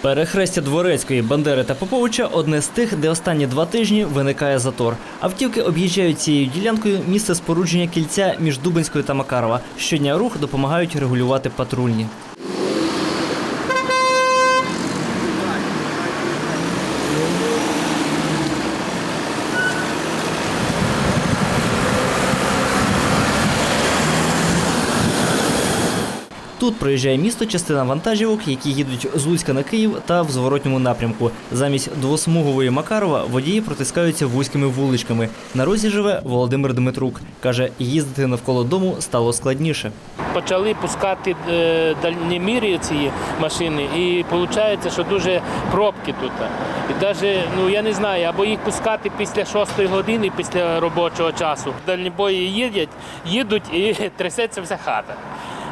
Перехрестя Дворецької, Бандери та Поповича одне з тих, де останні два тижні виникає затор. Автівки об'їжджають цією ділянкою місце спорудження кільця між Дубинською та Макарова. Щодня рух допомагають регулювати патрульні. Тут проїжджає місто частина вантажівок, які їдуть з Луцька на Київ та в зворотньому напрямку. Замість двосмугової Макарова водії протискаються вузькими вуличками. На розі живе Володимир Дмитрук. Каже, їздити навколо дому стало складніше. почали пускати е, дальніміри ці машини, і виходить, що дуже пробки тут. І навіть, ну я не знаю, або їх пускати після 6 години, після робочого часу. Дальнібої їдять, їдуть і трясеться вся хата.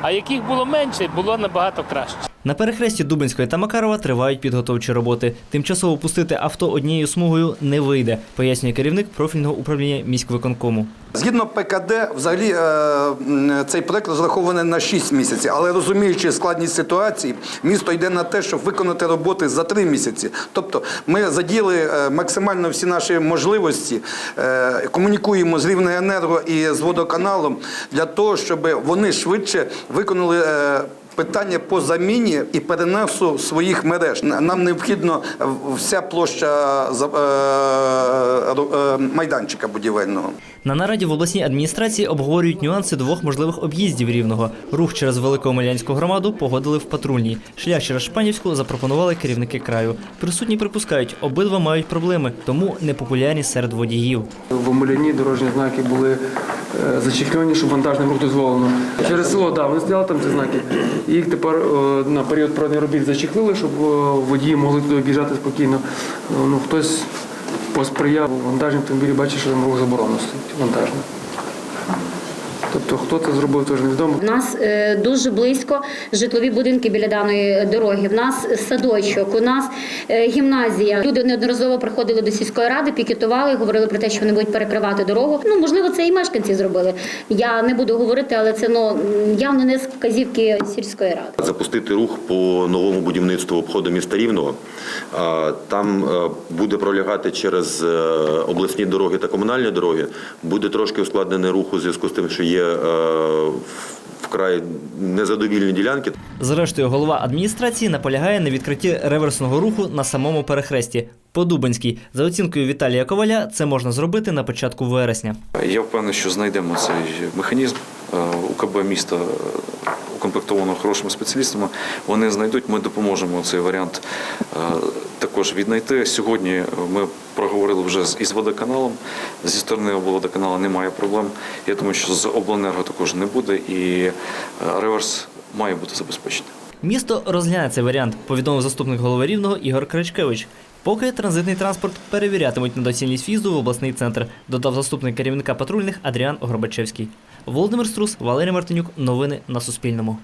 А яких було менше, було набагато краще. На перехресті Дубинської та Макарова тривають підготовчі роботи. Тимчасово пустити авто однією смугою не вийде, пояснює керівник профільного управління міськвиконкому. Згідно ПКД, взагалі е, цей проект розрахований на 6 місяців, але розуміючи складність ситуації, місто йде на те, щоб виконати роботи за 3 місяці. Тобто ми задіяли е, максимально всі наші можливості, е, комунікуємо з Рівнеенерго і з водоканалом для того, щоб вони швидше виконали. Питання по заміні і перенесу своїх мереж. Нам необхідно вся площа е, е, майданчика будівельного. На нараді в обласній адміністрації обговорюють нюанси двох можливих об'їздів рівного. Рух через Великомилянську громаду погодили в патрульній. Шлях через Шпанівську запропонували керівники краю. Присутні припускають, обидва мають проблеми, тому непопулярні серед водіїв. В Омеляні дорожні знаки були е, зачеклені, щоб вантажним рух дозволено. Через село, да, вони стояли там ці знаки. І Їх тепер е, на період проведення робіт зачеклили, щоб е, водії могли туди об'їжджати спокійно. Ну, хтось посприяв вантажні автомобілі, бачить, що там рух заборонено стоїть вантажний. Тобто, хто це зробив, теж невідомо. У нас е, дуже близько житлові будинки біля даної дороги. В нас садочок, у нас гімназія. Люди неодноразово приходили до сільської ради, пікетували, говорили про те, що вони будуть перекривати дорогу. Ну можливо, це і мешканці зробили. Я не буду говорити, але це ну явно не з вказівки сільської ради. запустити рух по новому будівництву обходу міста Рівного. Там е, буде пролягати через е, обласні дороги та комунальні дороги. Буде трошки ускладнений рух у зв'язку з тим, що є е, вкрай незадовільні ділянки. Зрештою, голова адміністрації наполягає на відкритті реверсного руху на самому перехресті. По Дубинській, за оцінкою Віталія Коваля, це можна зробити на початку вересня. Я впевнений, що знайдемо цей механізм. Е, УКБ міста е, укомплектовано хорошими спеціалістами. Вони знайдуть, ми допоможемо цей варіант е, також віднайти. Сьогодні е, ми проговорили вже із водоканалом. Зі сторони облводоканалу немає проблем. Я думаю, що з обленерго також не буде, і е, реверс має бути забезпечений. Місто розгляне цей варіант, повідомив заступник голови рівного Ігор Кричкевич. Поки транзитний транспорт перевірятимуть на доцільність в'їзду в обласний центр, додав заступник керівника патрульних Адріан Горбачевський. Володимир Струс, Валерій Мартинюк. Новини на Суспільному.